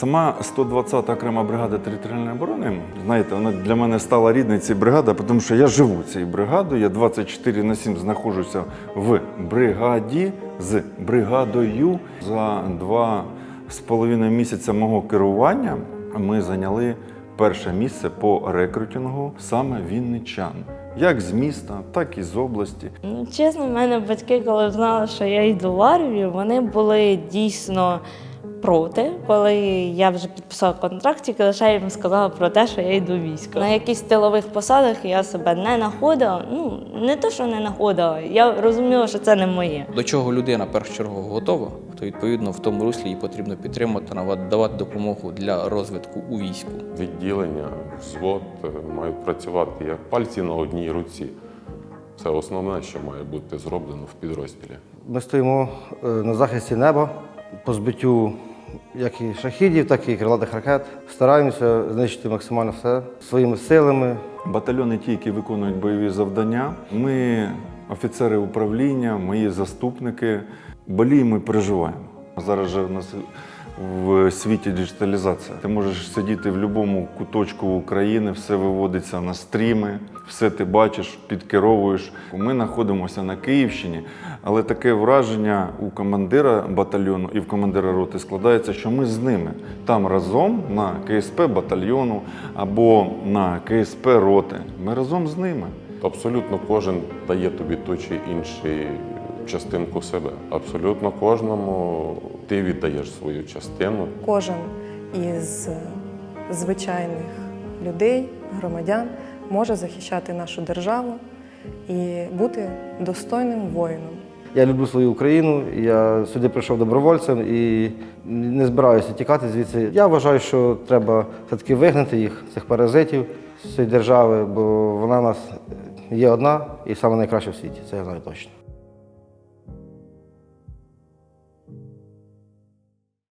Сама 120-та окрема бригада територіальної оборони, знаєте, вона для мене стала рідною ця бригада, тому що я живу цією бригадою. Я 24 на 7 знаходжуся в бригаді з бригадою. За два з половиною місяця мого керування ми зайняли перше місце по рекрутингу саме вінничан. Як з міста, так і з області. Ну, чесно, в мене батьки, коли знали, що я йду в армію, вони були дійсно проти. Коли я вже підписала контракт, тільки лише їм сказала про те, що я йду в військо. На якихось тилових посадах я себе не знаходила. Ну, не то, що не знаходила, я розуміла, що це не моє. До чого людина першу чергу готова, то відповідно в тому руслі їй потрібно підтримувати, нава- давати допомогу для розвитку у війську. Відділення, взвод е, мають працювати як пальці на одній руці. Це основне, що має бути зроблено в підрозділі. Ми стоїмо е, на захисті неба по збиттю як і шахідів, так і крилатих ракет. Стараємося знищити максимально все своїми силами. Батальйони ті, які виконують бойові завдання. Ми, офіцери управління, мої заступники, боліємо і переживаємо. Зараз же в нас в світі диджиталізація. Ти можеш сидіти в будь-якому куточку України, все виводиться на стріми, все ти бачиш, підкеровуєш. Ми знаходимося на Київщині, але таке враження у командира батальйону і в командира роти складається, що ми з ними там разом на КСП батальйону або на КСП роти. Ми разом з ними. Абсолютно кожен дає тобі ту чи іншу частинку себе. Абсолютно кожному ти віддаєш свою частину. Кожен із звичайних людей, громадян може захищати нашу державу і бути достойним воїном. Я люблю свою Україну. Я сюди прийшов добровольцем і не збираюся тікати звідси. Я вважаю, що треба все-таки вигнати їх, цих паразитів з цієї держави, бо вона в нас є одна і саме найкраща в світі. Це я знаю точно.